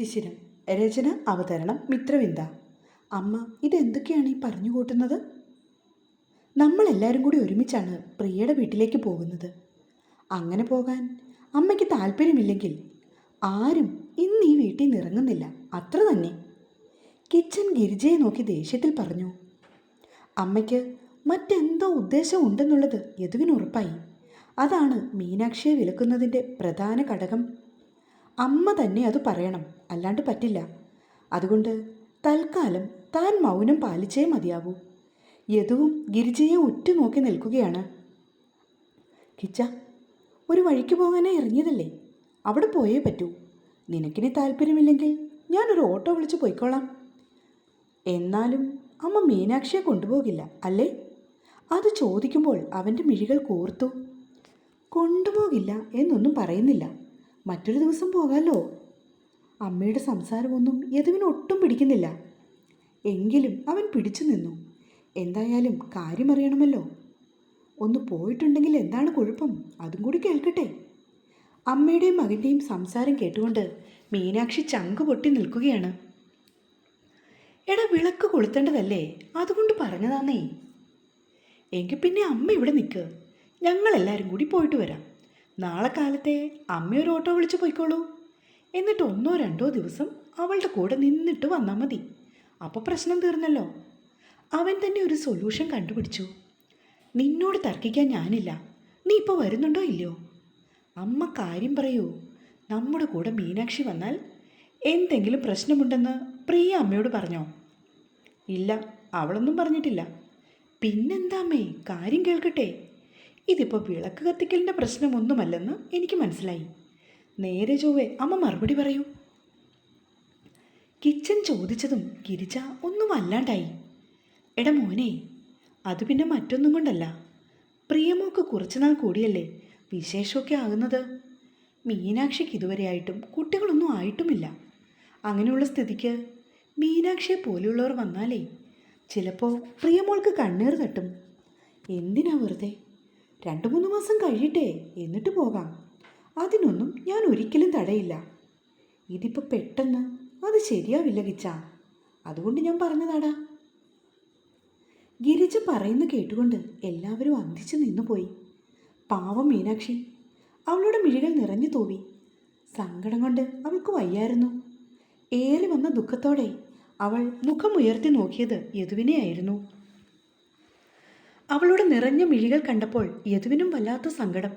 ശിശിരം രചന അവതരണം മിത്രവിന്ദ. അമ്മ ഇതെന്തൊക്കെയാണ് ഈ പറഞ്ഞു കൂട്ടുന്നത്? നമ്മളെല്ലാവരും കൂടി ഒരുമിച്ചാണ് പ്രിയയുടെ വീട്ടിലേക്ക് പോകുന്നത്. അങ്ങനെ പോകാൻ അമ്മയ്ക്ക് താല്പര്യമില്ലെങ്കിൽ ആരും ഇന്ന് ഈ വീട്ടിൽ നിറങ്ങുന്നില്ല. അത്ര തന്നെ. കിച്ചൻ ഗിരിജയെ നോക്കി ദേഷ്യത്തിൽ പറഞ്ഞു. അമ്മയ്ക്ക് മറ്റെന്തോ ഉദ്ദേശം ഉണ്ടെന്നുള്ളത് യദുവിന് ഉറപ്പായി. അതാണ് മീനാക്ഷിയെ വിലക്കുന്നതിന്റെ പ്രധാന ഘടകം. അമ്മ തന്നെ അത് പറയണം. അല്ലാണ്ട് പറ്റില്ല. അതുകൊണ്ട് തൽക്കാലം താൻ മൗനം പാലിച്ചേ മതിയാവൂ. യദുവും ഗിരിജയെ ഉറ്റുനോക്കി നിൽക്കുകയാണ്. കിച്ച ഒരു വഴിക്ക് പോകാനേ ഇറങ്ങിയതല്ലേ? അവിടെ പോയേ പറ്റൂ. നിനക്കിനി താല്പര്യമില്ലെങ്കിൽ ഞാനൊരു ഓട്ടോ വിളിച്ച് പോയിക്കോളാം. എന്നാലും അമ്മ മീനാക്ഷിയെ കൊണ്ടുപോകില്ല അല്ലേ? അത് ചോദിക്കുമ്പോൾ അവന്റെ മിഴികൾ കോർത്തു. കൊണ്ടുപോകില്ല എന്നൊന്നും പറയുന്നില്ല. മറ്റൊരു ദിവസം പോകാമല്ലോ അമ്മയുടെ സംസാരമൊന്നും യദുവിന് ഒട്ടും പിടിക്കുന്നില്ല. എങ്കിലും അവൻ പിടിച്ചു നിന്നു. എന്തായാലും കാര്യമറിയണമല്ലോ. ഒന്ന് പോയിട്ടുണ്ടെങ്കിൽ എന്താണ് കുഴപ്പം? അതും കൂടി കേൾക്കട്ടെ. അമ്മയുടെയും മകന്റെയും സംസാരം കേട്ടുകൊണ്ട് മീനാക്ഷി ചങ്ക് പൊട്ടി നിൽക്കുകയാണ്. എടാ വിളക്ക് കൊളുത്തേണ്ടതല്ലേ? അതുകൊണ്ട് പറഞ്ഞതാന്നേ. എങ്കിൽ പിന്നെ അമ്മ ഇവിടെ നിൽക്ക് ഞങ്ങളെല്ലാവരും കൂടി പോയിട്ട് വരാം. നാളെ കാലത്തെ അമ്മയൊരു ഓട്ടോ വിളിച്ച് പോയിക്കോളൂ. എന്നിട്ട് ഒന്നോ രണ്ടോ ദിവസം അവളുടെ കൂടെ നിന്നിട്ട് വന്നാൽ മതി. അപ്പോൾ പ്രശ്നം തീർന്നല്ലോ. അവൻ തന്നെ ഒരു സൊല്യൂഷൻ കണ്ടുപിടിച്ചു. നിന്നോട് തർക്കിക്കാൻ ഞാനില്ല. നീ ഇപ്പോൾ വരുന്നുണ്ടോ ഇല്ലയോ? അമ്മ കാര്യം പറയൂ. നമ്മുടെ കൂടെ മീനാക്ഷി വന്നാൽ എന്തെങ്കിലും പ്രശ്നമുണ്ടെന്ന് പ്രിയ അമ്മയോട് പറഞ്ഞോ? ഇല്ല അവളൊന്നും പറഞ്ഞിട്ടില്ല. പിന്നെന്താ അമ്മേ? കാര്യം കേൾക്കട്ടെ. ഇതിപ്പോൾ വിളക്ക് കത്തിക്കലിന്റെ പ്രശ്നമൊന്നുമല്ലെന്ന് എനിക്ക് മനസ്സിലായി. നേരെ ചൊവ്വേ അമ്മ മറുപടി പറയൂ. കിച്ചൻ ചോദിച്ചതും ഗിരിജ ഒന്നും അല്ലാണ്ടായി. എടാ മോനെ അത് പിന്നെ മറ്റൊന്നും കൊണ്ടല്ല. പ്രിയമോക്ക് കുറച്ചുനാൾ കൂടിയല്ലേ വിശേഷമൊക്കെ ആകുന്നത്? മീനാക്ഷിക്ക് ഇതുവരെയായിട്ടും കുട്ടികളൊന്നും ആയിട്ടുമില്ല. അങ്ങനെയുള്ള സ്ഥിതിക്ക് മീനാക്ഷിയെ പോലെയുള്ളവർ വന്നാലേ ചിലപ്പോൾ പ്രിയമോൾക്ക് കണ്ണീർ തട്ടും. എന്തിനാ വെറുതെ? രണ്ട് മൂന്ന് മാസം കഴിയട്ടെ എന്നിട്ട് പോകാം. അതിനൊന്നും ഞാൻ ഒരിക്കലും തടയില്ല. ഇതിപ്പോൾ പെട്ടെന്ന് അത് ശരിയാവില്ല കിച്ച. അതുകൊണ്ട് ഞാൻ പറഞ്ഞതാടാ. ഗിരിജ പറയുന്ന കേട്ടുകൊണ്ട് എല്ലാവരും അന്തിച്ചു നിന്നുപോയി. പാവം മീനാക്ഷി. അവളുടെ മിഴികൾ നിറഞ്ഞു തൂവി. സങ്കടം കൊണ്ട് അവൾക്ക് വയ്യായിരുന്നു. ഏറി വന്ന ദുഃഖത്തോടെ അവൾ മുഖമുയർത്തി നോക്കിയത് യദുവിനെയായിരുന്നു. അവളുടെ നിറഞ്ഞ മിഴികൾ കണ്ടപ്പോൾ യദുവിനും വല്ലാത്ത സങ്കടം.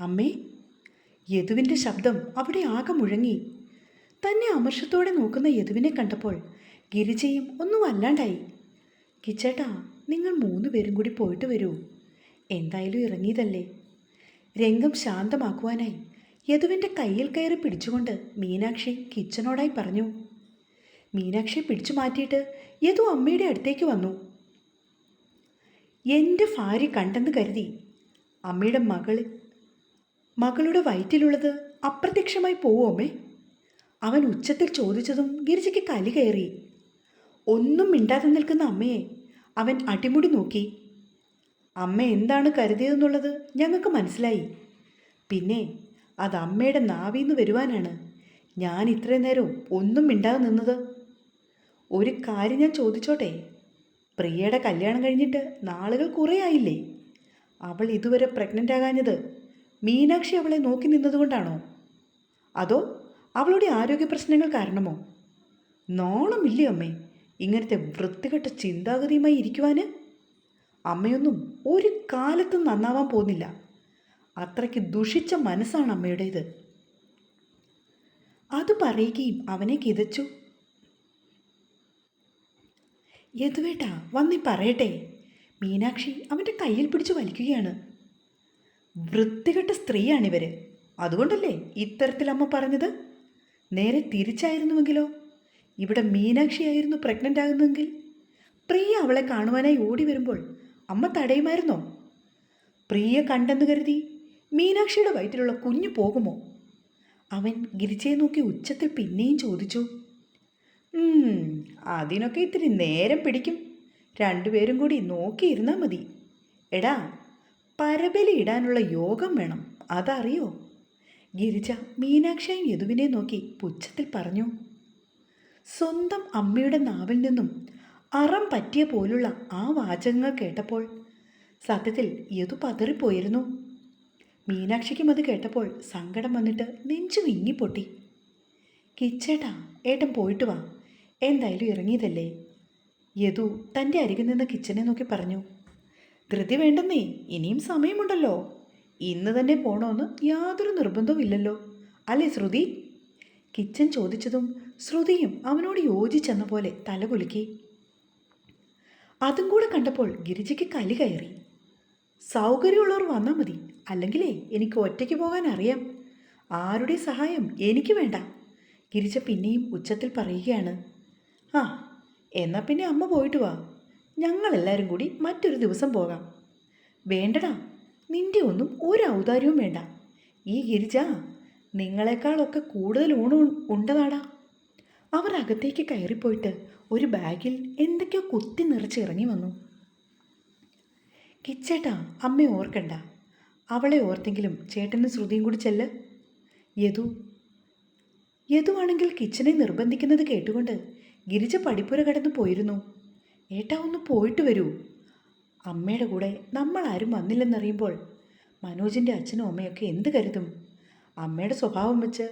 അമ്മേ യദുവിന്റെ ശബ്ദം അവിടെ ആകെ മുഴങ്ങി. തന്നെ അമർഷത്തോടെ നോക്കുന്ന യദുവിനെ കണ്ടപ്പോൾ ഗിരിജയും ഒന്നും അല്ലാണ്ടായി. കിച്ചേട്ടാ നിങ്ങൾ മൂന്ന് പേരും കൂടി പോയിട്ട് വരൂ. എന്തായാലും ഇറങ്ങിയതല്ലേ? രംഗം ശാന്തമാക്കുവാനായി യദുവിന്റെ കയ്യിൽ കയറി പിടിച്ചുകൊണ്ട് മീനാക്ഷി കിച്ചനോടായി പറഞ്ഞു. മീനാക്ഷി പിടിച്ചു മാറ്റിയിട്ട് യദു അമ്മയുടെ അടുത്തേക്ക് വന്നു. എന്റെ ഭാര്യ കണ്ടെന്ന് കരുതി. അമ്മയുടെ മകൾ മകളുടെ വയറ്റിലുള്ളത് അപ്രത്യക്ഷമായി പോവുമേ അവൻ ഉച്ചത്തിൽ ചോദിച്ചതും ഗിരിജയ്ക്ക് കലി കയറി. ഒന്നും മിണ്ടാതെ നിൽക്കുന്ന അമ്മയെ അവൻ അടിമുടി നോക്കി. അമ്മ എന്താണ് കരുതിയതെന്നുള്ളത് ഞങ്ങൾക്ക് മനസ്സിലായി. പിന്നെ അത് അമ്മയുടെ നാവിന്ന് വരുവാനാണ്. ഞാൻ ഇത്രയും നേരം ഒന്നും മിണ്ടാതെ നിന്നത്. ഒരു കാര്യം ഞാൻ ചോദിച്ചോട്ടെ? പ്രിയയുടെ കല്യാണം കഴിഞ്ഞിട്ട് നാളുകൾ കുറേ ആയില്ലേ? അവൾ ഇതുവരെ പ്രഗ്നന്റ് ആകാഞ്ഞത് മീനാക്ഷി അവളെ നോക്കി നിന്നതുകൊണ്ടാണോ? അതോ അവളുടെ ആരോഗ്യ പ്രശ്നങ്ങൾ കാരണമോ? നോണമില്ലേ അമ്മേ ഇങ്ങനത്തെ വൃത്തികെട്ട ചിന്താഗതിയുമായി ഇരിക്കുവാന്? അമ്മയൊന്നും ഒരു കാലത്തും നന്നാവാൻ പോകുന്നില്ല. അത്രയ്ക്ക് ദുഷിച്ച മനസ്സാണ് അമ്മയുടേത്. അത് പറയുകയും അവനെ കിതച്ചു. യദുവേട്ടാ വന്നി പറയട്ടെ. മീനാക്ഷി അവന്റെ കയ്യിൽ പിടിച്ച് വലിക്കുകയാണ്. വൃത്തികെട്ട സ്ത്രീയാണിവർ അതുകൊണ്ടല്ലേ ഇത്തരത്തിൽ അമ്മ പറഞ്ഞത്? നേരെ തിരിച്ചായിരുന്നുവെങ്കിലോ? ഇവിടെ മീനാക്ഷിയായിരുന്നു പ്രഗ്നന്റ് ആകുന്നെങ്കിൽ പ്രിയ അവളെ കാണുവാനായി ഓടി വരുമ്പോൾ അമ്മ തടയുമായിരുന്നോ? പ്രിയ കണ്ടെന്ന് കരുതി മീനാക്ഷിയുടെ വയറ്റിലുള്ള കുഞ്ഞു പോകുമോ? അവൻ ഗിരിജയെ നോക്കി ഉച്ചത്തിൽ പിന്നെയും ചോദിച്ചു. "ഉം, അതിനൊക്കെ ഇത്തിരി നേരം പിടിക്കും. രണ്ടുപേരും കൂടി നോക്കിയിരുന്നാൽ മതി. എടാ പരബലി ഇടാനുള്ള യോഗം വേണം അതറിയോ? ഗിരിജ മീനാക്ഷിയും യദുവിനെ നോക്കി പുച്ഛത്തിൽ പറഞ്ഞു. സ്വന്തം അമ്മയുടെ നാവിൽ നിന്നും അറം പറ്റിയ പോലുള്ള ആ വാചകങ്ങൾ കേട്ടപ്പോൾ സത്യത്തിൽ യദു പതറിപ്പോയിരുന്നു. മീനാക്ഷിക്കും അത് കേട്ടപ്പോൾ സങ്കടം വന്നിട്ട് നെഞ്ചു വിങ്ങിപ്പൊട്ടി. കിച്ചേട്ടാ ഏട്ടൻ പോയിട്ട് വാ. എന്തായാലും ഇറങ്ങിയതല്ലേ? യദു തന്റെ അരികിൽ നിന്ന് കിച്ചനെ നോക്കി പറഞ്ഞു. ധൃതി വേണ്ടെന്നേ ഇനിയും സമയമുണ്ടല്ലോ. ഇന്ന് തന്നെ പോണോന്ന് യാതൊരു നിർബന്ധവും ഇല്ലല്ലോ. അല്ലേ ശ്രുതി? കിച്ചൻ ചോദിച്ചതും ശ്രുതിയും അവനോട് യോജിച്ചെന്ന പോലെ തലകുലുക്കി അതും കൂടെ കണ്ടപ്പോൾ ഗിരിജയ്ക്ക് കലി കയറി. സൗകര്യമുള്ളവർ വന്നാൽ മതി. അല്ലെങ്കിലേ എനിക്ക് ഒറ്റയ്ക്ക് പോകാൻ അറിയാം. ആരുടെ സഹായം എനിക്ക് വേണ്ട. ഗിരിജ പിന്നെയും ഉച്ചത്തിൽ പറയുകയാണ്. ആ എന്നാൽ പിന്നെ അമ്മ പോയിട്ട് വാ. ഞങ്ങളെല്ലാവരും കൂടി മറ്റൊരു ദിവസം പോകാം. വേണ്ടടാ നിന്റെ ഒന്നും ഒരു ഔദാര്യവും വേണ്ട. ഈ ഗിരിജ നിങ്ങളെക്കാളൊക്കെ കൂടുതൽ ഊണ് ഉണ്ടതാടാ. അവർ അകത്തേക്ക് കയറിപ്പോയിട്ട് ഒരു ബാഗിൽ എന്തൊക്കെയോ കുത്തി നിറച്ച് ഇറങ്ങി വന്നു. കിച്ചേട്ടാ അമ്മയെ ഓർക്കണ്ട. അവളെ ഓർത്തെങ്കിലും ചേട്ടനും ശ്രുതിയും കൂടി ചെല്ല്. യദു യദുവാണെങ്കിൽ കിച്ചനെ നിർബന്ധിക്കുന്നത് കേട്ടുകൊണ്ട് ഗിരിജ പടിപ്പുര കടന്നു പോയിരുന്നു. ഏട്ടാ ഒന്ന് പോയിട്ട് വരൂ. അമ്മയുടെ കൂടെ നമ്മൾ ആരും വന്നില്ലെന്നറിയുമ്പോൾ മനോജിന്റെ അച്ഛനും അമ്മയൊക്കെ എന്ത് കരുതും? അമ്മയുടെ സ്വഭാവം വെച്ച്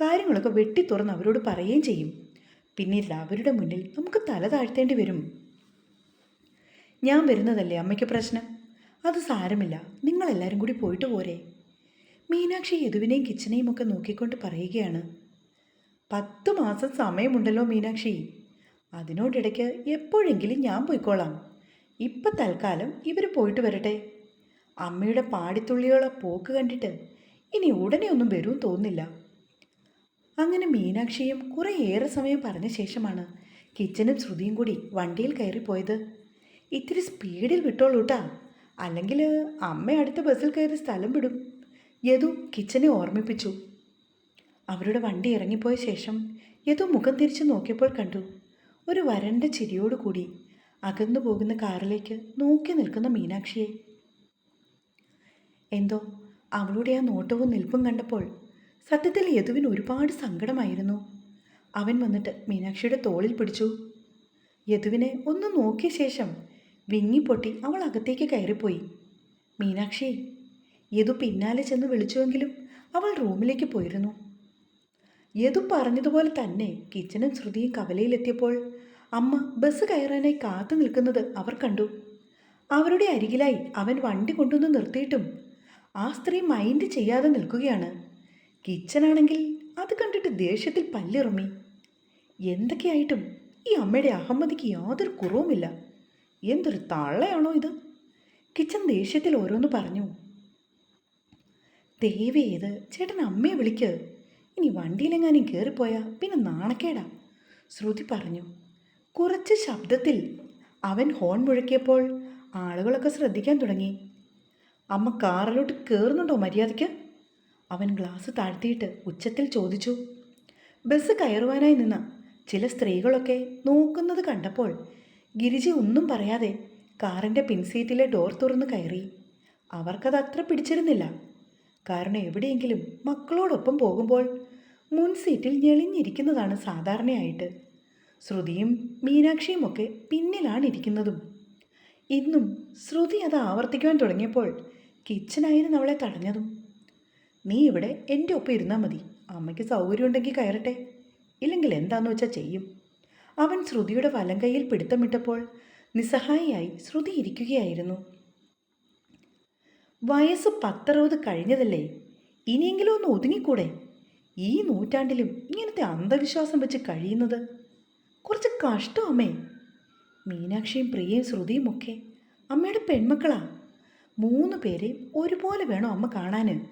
കാര്യങ്ങളൊക്കെ വെട്ടി തുറന്ന് അവരോട് പറയുകയും ചെയ്യും. പിന്നീട് അവരുടെ മുന്നിൽ നമുക്ക് തല താഴ്ത്തേണ്ടി വരും. ഞാൻ വരുന്നതല്ലേ അമ്മയ്ക്ക് പ്രശ്നം? അത് സാരമില്ല. നിങ്ങളെല്ലാവരും കൂടി പോയിട്ട് പോരെ. മീനാക്ഷി യദുവിനെയും കിച്ചനെയും ഒക്കെ നോക്കിക്കൊണ്ട് പറയുകയാണ്. പത്ത് മാസം സമയമുണ്ടല്ലോ മീനാക്ഷി. അതിനോടിടയ്ക്ക് എപ്പോഴെങ്കിലും ഞാൻ പോയിക്കോളാം. ഇപ്പം തൽക്കാലം ഇവർ പോയിട്ട് വരട്ടെ. അമ്മയുടെ പാടിത്തുള്ളിയുള്ള പോക്ക് കണ്ടിട്ട് ഇനി ഉടനെ ഒന്നും വരും തോന്നില്ല അങ്ങനെ മീനാക്ഷിയും കുറേ ഏറെ സമയം പറഞ്ഞ ശേഷമാണ് കിച്ചനും ശ്രുതിയും കൂടി വണ്ടിയിൽ കയറിപ്പോയത് ഇത്തിരി സ്പീഡിൽ വിട്ടോളൂ കേട്ടാ അല്ലെങ്കിൽ അമ്മ അടുത്ത ബസ്സിൽ കയറി സ്ഥലം വിടും. യദു കിച്ചനെ ഓർമ്മിപ്പിച്ചു. അവരുടെ വണ്ടി ഇറങ്ങിപ്പോയ ശേഷം ഏതോ മുഖം തിരിച്ചു നോക്കിയപ്പോൾ കണ്ടു. ഒരു വരണ്ട ചിരിയോടുകൂടി അകന്നു പോകുന്ന കാറിലേക്ക് നോക്കി നിൽക്കുന്ന മീനാക്ഷിയെ. എന്തോ അവളുടെ ആ നോട്ടവും നിൽപ്പും കണ്ടപ്പോൾ സത്യത്തിൽ യദുവിന് ഒരുപാട് സങ്കടമായിരുന്നു. അവൻ വന്നിട്ട് മീനാക്ഷിയുടെ തോളിൽ പിടിച്ചു. യദുവിനെ ഒന്ന് നോക്കിയ ശേഷം വിങ്ങിപ്പൊട്ടി അവൾ അകത്തേക്ക് കയറിപ്പോയി. മീനാക്ഷി യദു പിന്നാലെ ചെന്ന് വിളിച്ചുവെങ്കിലും അവൾ റൂമിലേക്ക് പോയിരുന്നു. യദു പറഞ്ഞതുപോലെ തന്നെ കിച്ചനും ശ്രുതിയും കവലയിലെത്തിയപ്പോൾ അമ്മ ബസ് കയറാനായി കാത്തു നിൽക്കുന്നത് അവർ കണ്ടു. അവരുടെ അരികിലായി അവൻ വണ്ടി കൊണ്ടുവന്ന് നിർത്തിയിട്ടും ആ സ്ത്രീ മൈൻഡ് ചെയ്യാതെ നിൽക്കുകയാണ്. കിച്ചനാണെങ്കിൽ അത് കണ്ടിട്ട് ദേഷ്യത്തിൽ പല്ലിറമ്മി. എന്തൊക്കെയായിട്ടും ഈ അമ്മയുടെ അഹമ്മദിക്ക് യാതൊരു കുറവുമില്ല. എന്തൊരു തള്ളയാണോ ഇത്? കിച്ചൻ ദേഷ്യത്തിൽ ഓരോന്ന് പറഞ്ഞു. ദേവി ഇത് ചേട്ടൻ അമ്മയെ വിളിക്ക്. ഇനി വണ്ടിയിലെങ്ങാനും കയറിപ്പോയാൽ പിന്നെ നാണക്കേടാ. ശ്രുതി പറഞ്ഞു. കുറച്ച് ശബ്ദത്തിൽ അവൻ ഹോൺ മുഴക്കിയപ്പോൾ ആളുകളൊക്കെ ശ്രദ്ധിക്കാൻ തുടങ്ങി. അമ്മ കാറിലോട്ട് കയറുന്നുണ്ടോ മര്യാദയ്ക്ക്? അവൻ ഗ്ലാസ് താഴ്ത്തിയിട്ട് ഉച്ചത്തിൽ ചോദിച്ചു. ബസ് കയറുവാനായി നിന്ന ചില സ്ത്രീകളൊക്കെ നോക്കുന്നത് കണ്ടപ്പോൾ ഗിരിജ ഒന്നും പറയാതെ കാറിന്റെ പിൻസീറ്റിലെ ഡോർ തുറന്ന് കയറി. അവർക്കത് അത്ര പിടിച്ചിരുന്നില്ല. കാരണം എവിടെയെങ്കിലും മക്കളോടൊപ്പം പോകുമ്പോൾ മുൻ സീറ്റിൽ ഞെളിഞ്ഞിരിക്കുന്നതാണ് സാധാരണയായിട്ട്. ശ്രുതിയും മീനാക്ഷിയും ഒക്കെ പിന്നിലാണ് ഇരിക്കുന്നതും. ഇന്നും ശ്രുതി അത് ആവർത്തിക്കുവാൻ തുടങ്ങിയപ്പോൾ കിച്ചനായിരുന്നു അവളെ തടഞ്ഞതും. നീ ഇവിടെ എന്റെ ഒപ്പം ഇരുന്നാൽ മതി. അമ്മയ്ക്ക് സൗകര്യമുണ്ടെങ്കിൽ കയറട്ടെ. ഇല്ലെങ്കിൽ എന്താണെന്ന് വെച്ചാൽ ചെയ്യും. അവൻ ശ്രുതിയുടെ വലം കൈയിൽ പിടുത്തമിട്ടപ്പോൾ നിസ്സഹായിയായി ശ്രുതി ഇരിക്കുകയായിരുന്നു. വയസ്സ് പത്തറുപത് കഴിഞ്ഞതല്ലേ. ഇനിയെങ്കിലും ഒന്ന് ഒതുങ്ങിക്കൂടെ? ഈ നൂറ്റാണ്ടിലും ഇങ്ങനത്തെ അന്ധവിശ്വാസം വെച്ച് കഴിയുന്നത്? കുറച്ച് കഷ്ടം അമ്മേ. മീനാക്ഷിയും പ്രിയയും ശ്രുതിയും ഒക്കെ അമ്മയുടെ പെൺമക്കളാ. മൂന്ന് പേരെയും ഒരുപോലെ വേണം അമ്മ കാണാൻ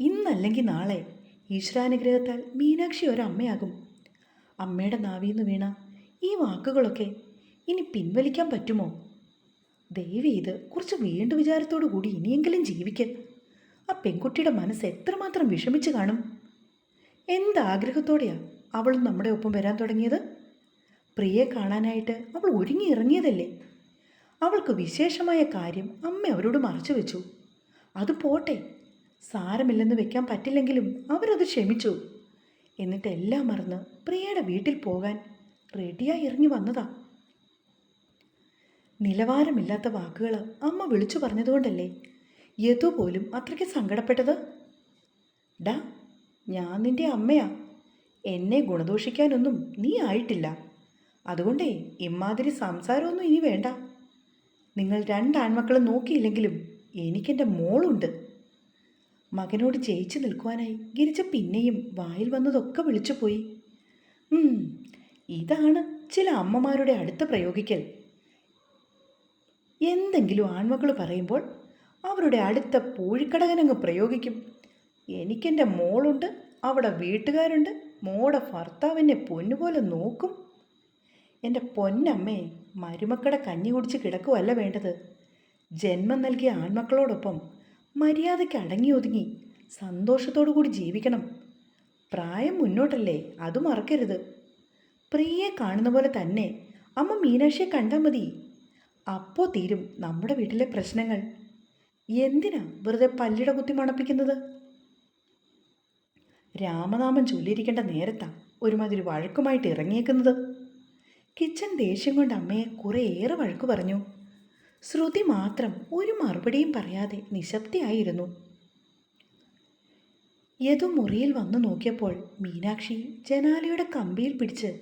ഇന്നല്ലെങ്കിൽ നാളെ ഈശ്വരാനുഗ്രഹത്താൽ മീനാക്ഷി ഒരമ്മയാകും. അമ്മയുടെ നാവിന്ന് വീണ ഈ വാക്കുകളൊക്കെ ഇനി പിൻവലിക്കാൻ പറ്റുമോ? ദയവ് ഇത് കുറച്ച് വീണ്ടു വിചാരത്തോടു കൂടി ഇനിയെങ്കിലും ജീവിക്ക് ആ പെൺകുട്ടിയുടെ മനസ്സ് എത്രമാത്രം വിഷമിച്ച് കാണും? എന്താഗ്രഹത്തോടെയാ അവൾ നമ്മുടെ ഒപ്പം വരാൻ തുടങ്ങിയത്? പ്രിയെ കാണാനായിട്ട് അവൾ ഒരുങ്ങി ഇറങ്ങിയതല്ലേ? അവൾക്ക് വിശേഷമായ കാര്യം അമ്മ അവരോട് മറച്ചു വെച്ചു. അത് പോട്ടെ സാരമില്ലെന്ന് വെക്കാൻ പറ്റില്ലെങ്കിലും അവരത് ക്ഷമിച്ചു എന്നിട്ട് എല്ലാം മറന്ന് പ്രിയയുടെ വീട്ടിൽ പോകാൻ റെഡിയായി ഇറങ്ങി വന്നതാ. നിലവാരമില്ലാത്ത വാക്കുകൾ അമ്മ വിളിച്ചു പറഞ്ഞതുകൊണ്ടല്ലേ യദു പോലും അത്രയ്ക്ക് സങ്കടപ്പെട്ടത്? ഡാ ഞാൻ നിന്റെ അമ്മയാ. എന്നെ ഗുണദോഷിക്കാനൊന്നും നീ ആയിട്ടില്ല. അതുകൊണ്ടേ ഇമ്മാതിരി സംസാരമൊന്നും ഇനി വേണ്ട. നിങ്ങൾ രണ്ടാൺമക്കളും നോക്കിയില്ലെങ്കിലും എനിക്കെന്റെ മോളുണ്ട്. മകനോട് ജയിച്ചു നിൽക്കുവാനായി ഗിരിജ പിന്നെയും വായിൽ വന്നതൊക്കെ വിളിച്ചുപോയി. പോയി ഇതാണ് ചില അമ്മമാരുടെ അടുത്ത പ്രയോഗിക്കൽ. എന്തെങ്കിലും ആൺമക്കൾ പറയുമ്പോൾ അവരുടെ അടുത്ത പൂഴിക്കടകനങ്ങ് പ്രയോഗിക്കും. എനിക്കെന്റെ മോളുണ്ട് അവിടെ വീട്ടുകാരുണ്ട് മോടെ ഭർത്താവിനെ പൊന്നുപോലെ നോക്കും. എന്റെ പൊന്നമ്മേ മരുമക്കളുടെ കഞ്ഞി കുടിച്ച് കിടക്കുമല്ല വേണ്ടത്. ജന്മം നൽകിയ ആൺമക്കളോടൊപ്പം മര്യാദയ്ക്ക് അടങ്ങി ഒതുങ്ങി സന്തോഷത്തോടു കൂടി ജീവിക്കണം. പ്രായം മുന്നോട്ടല്ലേ അത് മറക്കരുത്. പ്രിയെ കാണുന്ന പോലെ തന്നെ അമ്മ മീനാക്ഷിയെ കണ്ടാൽ മതി. അപ്പോൾ തീരും നമ്മുടെ വീട്ടിലെ പ്രശ്നങ്ങൾ. എന്തിനാ വെറുതെ പല്ലിട കുത്തി മണപ്പിക്കുന്നത്? രാമനാമം ചൊല്ലിയിരിക്കേണ്ട നേരത്താ ഒരുമാതിരി വഴക്കുമായിട്ട് ഇറങ്ങിയേക്കുന്നത്. കിച്ചൻ ദേഷ്യം കൊണ്ട് അമ്മയെ കുറേയേറെ വഴക്കു പറഞ്ഞു. ശ്രുതി മാത്രം ഒരു മറുപടിയും പറയാതെ നിശബ്ദയായിരുന്നു. യതു മുറിയിൽ വന്നു നോക്കിയപ്പോൾ മീനാക്ഷി ജനാലയുടെ കമ്പിയിൽ പിടിച്ച്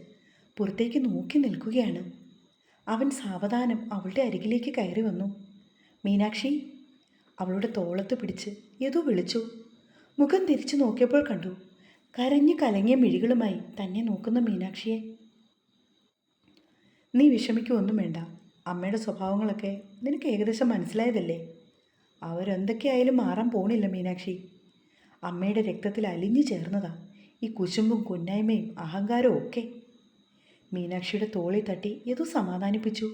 പുറത്തേക്ക് നോക്കി നിൽക്കുകയാണ്. അവൻ സാവധാനം അവളുടെ അരികിലേക്ക് കയറി വന്നു. മീനാക്ഷി അവളുടെ തോളത്ത് പിടിച്ച് യദു വിളിച്ചു. മുഖം തിരിച്ചു നോക്കിയപ്പോൾ കണ്ടു. കരഞ്ഞു കലങ്ങിയ മിഴികളുമായി തന്നെ നോക്കുന്ന മീനാക്ഷിയെ. നീ വിഷമിക്കുമൊന്നും വേണ്ട. അമ്മയുടെ സ്വഭാവങ്ങളൊക്കെ നിനക്ക് ഏകദേശം മനസ്സിലായതല്ലേ? അവരെന്തൊക്കെയായാലും മാറാൻ പോണില്ല മീനാക്ഷി. അമ്മയുടെ രക്തത്തിൽ അലിഞ്ഞു ചേർന്നതാ ഈ കുശുമ്പും കുന്നായ്മയും അഹങ്കാരവും ഒക്കെ. മീനാക്ഷിയുടെ തോളി തട്ടി ഏതോ സമാധാനിപ്പിച്ചു.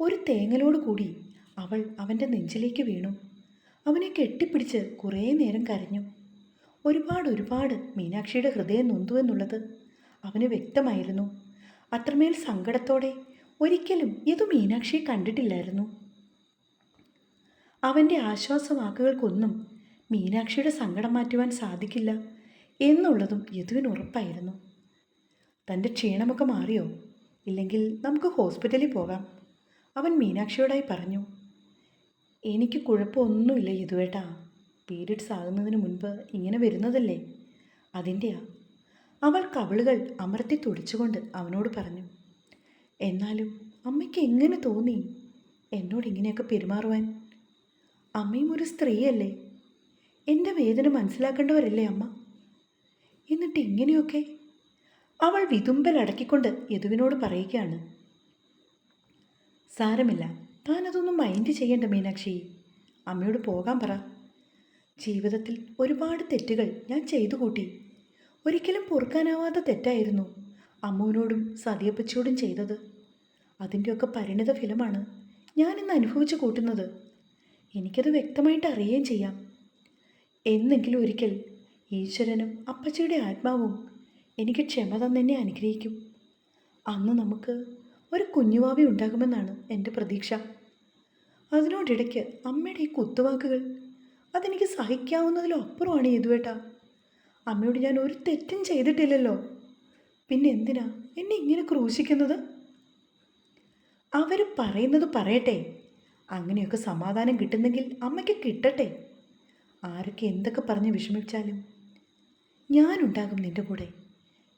ഒരു തേങ്ങലോട് കൂടി അവൾ അവന്റെ നെഞ്ചിലേക്ക് വീണു. അവനെ കെട്ടിപ്പിടിച്ച് കുറേ നേരം കരഞ്ഞു. ഒരുപാട് ഒരുപാട് മീനാക്ഷിയുടെ ഹൃദയം നൊന്തു എന്നുള്ളത് അവന് വ്യക്തമായിരുന്നു. അത്രമേൽ സങ്കടത്തോടെ ഒരിക്കലും ഇത് മീനാക്ഷിയെ കണ്ടിട്ടില്ലായിരുന്നു. അവന്റെ ആശ്വാസവാക്കുകൾക്കൊന്നും മീനാക്ഷിയുടെ സങ്കടം മാറ്റുവാൻ സാധിക്കില്ല എന്നുള്ളതും യദുവിന് ഉറപ്പായിരുന്നു. തന്റെ ക്ഷീണമൊക്കെ മാറിയോ? ഇല്ലെങ്കിൽ നമുക്ക് ഹോസ്പിറ്റലിൽ പോകാം. അവൻ മീനാക്ഷിയോടായി പറഞ്ഞു. എനിക്ക് കുഴപ്പമൊന്നുമില്ല യദുവേട്ടാ. പീരിയഡ്സ് ആകുന്നതിന് മുൻപ് ഇങ്ങനെ വരുന്നതല്ലേ? അതിന്റെയാ അവൾ കവിളുകൾ അമർത്തി തുടിച്ചുകൊണ്ട് അവനോട് പറഞ്ഞു എന്നാലും അമ്മയ്ക്ക് എങ്ങനെ തോന്നി? എന്നോട് ഇങ്ങനെയൊക്കെ പെരുമാറുവാൻ. അമ്മയും ഒരു സ്ത്രീയല്ലേ. എന്റെ വേദന മനസ്സിലാക്കേണ്ടവരല്ലേ അമ്മ? എന്നിട്ട് ഇങ്ങനെയൊക്കെ? അവൾ വിതുമ്പൽ അടക്കിക്കൊണ്ട് യദുവിനോട് പറയുകയാണ് സാരമില്ല. താൻ അതൊന്നും മൈൻഡ് ചെയ്യേണ്ട മീനാക്ഷി. അമ്മയോട് പോകാൻ പറ. ജീവിതത്തിൽ ഒരുപാട് തെറ്റുകൾ ഞാൻ ചെയ്തു കൂട്ടി. ഒരിക്കലും പൊറുക്കാനാവാത്ത തെറ്റായിരുന്നു അമ്മുവിനോടും സതിയപ്പച്ചിയോടും ചെയ്തത്. അതിന്റെയൊക്കെ പരിണിത ഫലമാണ് ഞാനിന്ന് അനുഭവിച്ചു കൂട്ടുന്നത്. എനിക്കത് വ്യക്തമായിട്ട് അറിയുകയും ചെയ്യാം. എന്നെങ്കിലും ഒരിക്കൽ ഈശ്വരനും അപ്പച്ചിയുടെ ആത്മാവും എനിക്ക് ക്ഷമ തന്നെ അനുഗ്രഹിക്കും. അന്ന് നമുക്ക് ഒരു കുഞ്ഞുവാവി ഉണ്ടാകുമെന്നാണ് എന്റെ പ്രതീക്ഷ. അതിനോടിടയ്ക്ക് അമ്മയുടെ ഈ കുത്തുവാക്കുകൾ അതെനിക്ക് സഹിക്കാവുന്നതിലും അപ്പുറമാണ് യദുവേട്ടാ അമ്മയോട് ഞാൻ ഒരു തെറ്റും ചെയ്തിട്ടില്ലല്ലോ. പിന്നെ എന്തിനാ എന്നെ ഇങ്ങനെ ക്രൂശിക്കുന്നത്? അവർ പറയുന്നത് പറയട്ടെ. അങ്ങനെയൊക്കെ സമാധാനം കിട്ടുന്നെങ്കിൽ അമ്മയ്ക്ക് കിട്ടട്ടെ. ആരൊക്കെ എന്തൊക്കെ പറഞ്ഞ് വിഷമിച്ചാലും ഞാനുണ്ടാകും നിന്റെ കൂടെ.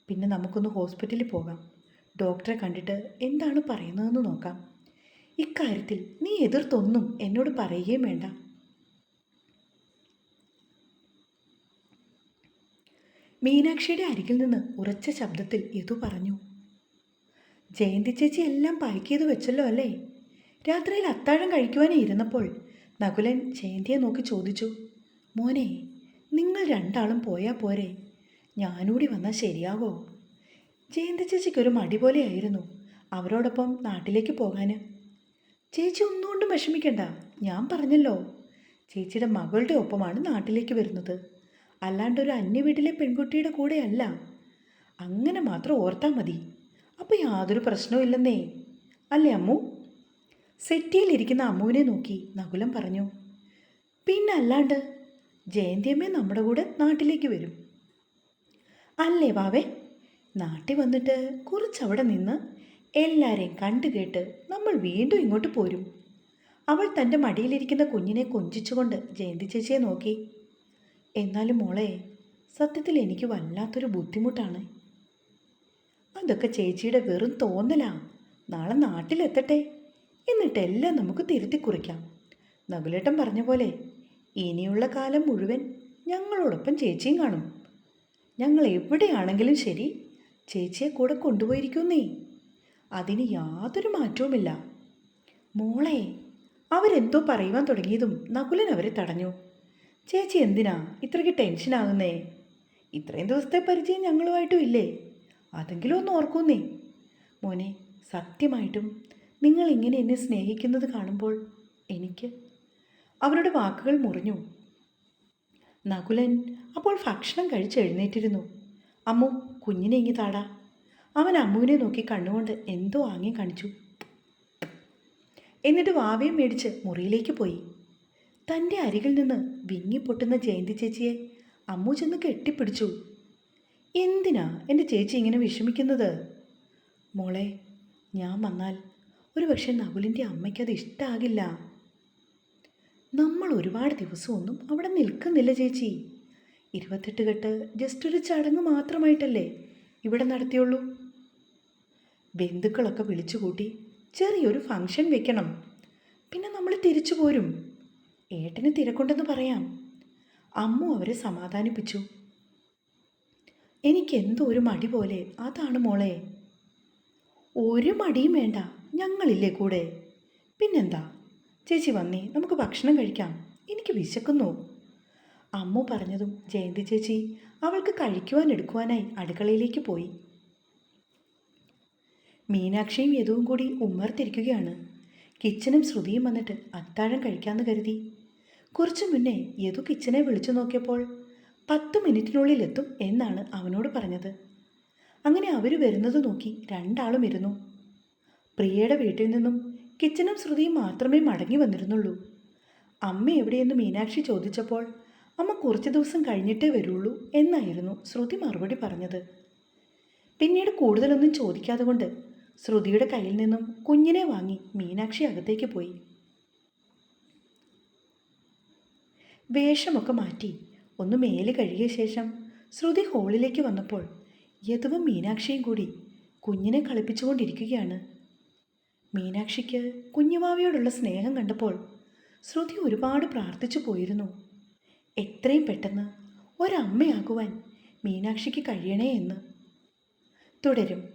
പിന്നെ നമുക്കൊന്ന് ഹോസ്പിറ്റലിൽ പോകാം. ഡോക്ടറെ കണ്ടിട്ട് എന്താണ് പറയുന്നതെന്ന് നോക്കാം. ഇക്കാര്യത്തിൽ നീ എതിർത്തൊന്നും എന്നോട് പറയുകയും വേണ്ട. മീനാക്ഷിയുടെ അരികിൽ നിന്ന് ഉറച്ച ശബ്ദത്തിൽ ഇതു പറഞ്ഞു ജയന്തി ചേച്ചി എല്ലാം പാക്ക് വെച്ചല്ലോ അല്ലേ? രാത്രിയിൽ അത്താഴം കഴിക്കുവാനേ ഇരുന്നപ്പോൾ നകുലൻ ജയന്തിയെ നോക്കി ചോദിച്ചു മോനെ നിങ്ങൾ രണ്ടാളും പോയാൽ പോരെ? ഞാനൂടി വന്നാൽ ശരിയാവോ? ജയന്തി ചേച്ചിക്കൊരു മടി പോലെയായിരുന്നു അവരോടൊപ്പം നാട്ടിലേക്ക് പോകാൻ ചേച്ചി ഒന്നുകൊണ്ടും വിഷമിക്കണ്ട ഞാൻ പറഞ്ഞല്ലോ. ചേച്ചിയുടെ മകളുടെ ഒപ്പമാണ് നാട്ടിലേക്ക് വരുന്നത്. അല്ലാണ്ട് ഒരു അന്യ വീട്ടിലെ പെൺകുട്ടിയുടെ കൂടെയല്ല. അങ്ങനെ മാത്രം ഓർത്താൽ മതി. അപ്പോൾ യാതൊരു പ്രശ്നവും ഇല്ലെന്നേ. അല്ലേ അമ്മു? സെറ്റിയിലിരിക്കുന്ന അമ്മുവിനെ നോക്കി നകുലം പറഞ്ഞു. പിന്നെ അല്ലാണ്ട് ജയന്തിയമ്മ നമ്മുടെ കൂടെ നാട്ടിലേക്ക് വരും. അല്ലേ വാവേ? നാട്ടിൽ വന്നിട്ട് കുറച്ചവിടെ നിന്ന് എല്ലാവരെയും കണ്ടു കേട്ട് നമ്മൾ വീണ്ടും ഇങ്ങോട്ട് പോരും. അവൾ തന്റെ മടിയിലിരിക്കുന്ന കുഞ്ഞിനെ കൊഞ്ചിച്ചുകൊണ്ട് ജയന്തി ചേച്ചിയെ നോക്കി. എന്നാലും മോളെ സത്യത്തിൽ എനിക്ക് വല്ലാത്തൊരു ബുദ്ധിമുട്ടാണ്. അതൊക്കെ ചേച്ചിയുടെ വെറും തോന്നലാ. നാളെ നാട്ടിലെത്തട്ടെ. എന്നിട്ടെല്ലാം നമുക്ക് തിരുത്തി കുറിക്കാം. നകുലേട്ടൻ പറഞ്ഞ പോലെ ഇനിയുള്ള കാലം മുഴുവൻ ഞങ്ങളോടൊപ്പം ചേച്ചിയും കാണും. ഞങ്ങൾ എവിടെയാണെങ്കിലും ശരി ചേച്ചിയെ കൂടെ കൊണ്ടുപോയിരിക്കുന്നേ അതിന് യാതൊരു മാറ്റവുമില്ല. മോളെ അവരെന്തോ പറയുവാൻ തുടങ്ങിയതും നകുലൻ അവരെ തടഞ്ഞു. ചേച്ചി എന്തിനാ ഇത്രയ്ക്ക് ടെൻഷനാകുന്നേ? ഇത്രയും ദിവസത്തെ പരിചയം ഞങ്ങളുമായിട്ടും ഇല്ലേ? അതെങ്കിലും ഒന്ന് ഓർക്കുന്നേ മോനെ സത്യമായിട്ടും നിങ്ങൾ ഇങ്ങനെ എന്നെ സ്നേഹിക്കുന്നത് കാണുമ്പോൾ എനിക്ക് അവരുടെ വാക്കുകൾ മുറിഞ്ഞു. നകുലൻ അപ്പോൾ ഭക്ഷണം കഴിച്ച് എഴുന്നേറ്റിരുന്നു. അമ്മു കുഞ്ഞിനെ ഇങ്ങി താടാ. അവൻ അമ്മുവിനെ നോക്കി കണ്ണുകൊണ്ട് എന്തോ ആംഗ്യം കാണിച്ചു. എന്നിട്ട് വാവയും മേടിച്ച് മുറിയിലേക്ക് പോയി. തന്റെ അരികിൽ നിന്ന് വിങ്ങിപ്പൊട്ടുന്ന ജയന്തി ചേച്ചിയെ അമ്മു ചെന്ന് കെട്ടിപ്പിടിച്ചു. എന്തിനാ എന്റെ ചേച്ചി ഇങ്ങനെ വിഷമിക്കുന്നത്? മോളെ ഞാൻ വന്നാൽ ഒരു പക്ഷേ നകുലിന്റെ അമ്മയ്ക്കത് ഇഷ്ടമാകില്ല നമ്മൾ ഒരുപാട് ദിവസമൊന്നും അവിടെ നിൽക്കുന്നില്ല ചേച്ചി. ഇരുപത്തെട്ട് കെട്ട് ജസ്റ്റ് ഒരു ചടങ്ങ് മാത്രമായിട്ടല്ലേ ഇവിടെ നടത്തിയുള്ളൂ? ബന്ധുക്കളൊക്കെ വിളിച്ചുകൂട്ടി ചെറിയൊരു ഫംഗ്ഷൻ വെക്കണം. പിന്നെ നമ്മൾ തിരിച്ചു പോരും. ഏട്ടന് തിരക്കുണ്ടെന്ന് പറയാം. അമ്മു അവരെ സമാധാനിപ്പിച്ചു. എനിക്കെന്തോ ഒരു മടി പോലെ അതാണ് മോളെ. ഒരു മടിയും വേണ്ട ഞങ്ങളില്ലേ കൂടെ. പിന്നെന്താ? ചേച്ചി വന്നേ നമുക്ക് ഭക്ഷണം കഴിക്കാം. എനിക്ക് വിശക്കുന്നു. അമ്മു പറഞ്ഞതും ജയന്തി ചേച്ചി അവൾക്ക് കഴിക്കുവാൻ എടുക്കുവാനായി അടുക്കളയിലേക്ക് പോയി. മീനാക്ഷിയും യദുവും കൂടി ഉമ്മർത്തിരിക്കുകയാണ്. കിച്ചനും ശ്രുതിയും വന്നിട്ട് അത്താഴം കഴിക്കാമെന്ന് കരുതി. കുറച്ചു മുന്നേ യദു കിച്ചനെ വിളിച്ചു നോക്കിയപ്പോൾ പത്ത് മിനിറ്റിനുള്ളിൽ എത്തും എന്നാണ് അവനോട് പറഞ്ഞത്. അങ്ങനെ അവർ വരുന്നത് നോക്കി രണ്ടാളും ഇരുന്നു. പ്രിയയുടെ വീട്ടിൽ നിന്നും കിച്ചനും ശ്രുതിയും മാത്രമേ മടങ്ങി വന്നിരുന്നുള്ളൂ. അമ്മ എവിടെയെന്ന് മീനാക്ഷി ചോദിച്ചപ്പോൾ അമ്മ കുറച്ച് ദിവസം കഴിഞ്ഞിട്ടേ വരുള്ളൂ എന്നായിരുന്നു ശ്രുതി മറുപടി പറഞ്ഞത്. പിന്നീട് കൂടുതലൊന്നും ചോദിക്കാതെ കൊണ്ട് ശ്രുതിയുടെ കയ്യിൽ നിന്നും കുഞ്ഞിനെ വാങ്ങി മീനാക്ഷി അകത്തേക്ക് പോയി. വേഷമൊക്കെ മാറ്റി ഒന്ന് മേൽ കഴുകിയ ശേഷം ശ്രുതി ഹോളിലേക്ക് വന്നപ്പോൾ യഥവും മീനാക്ഷിയും കൂടി കുഞ്ഞിനെ കളിപ്പിച്ചുകൊണ്ടിരിക്കുകയാണ്. മീനാക്ഷിക്ക് കുഞ്ഞുമാവിയോടുള്ള സ്നേഹം കണ്ടപ്പോൾ ശ്രുതി ഒരുപാട് പ്രാർത്ഥിച്ചു പോയിരുന്നു. എത്രയും പെട്ടെന്ന് ഒരമ്മയാകുവാൻ മീനാക്ഷിക്ക് കഴിയണേ എന്ന്. തുടരും.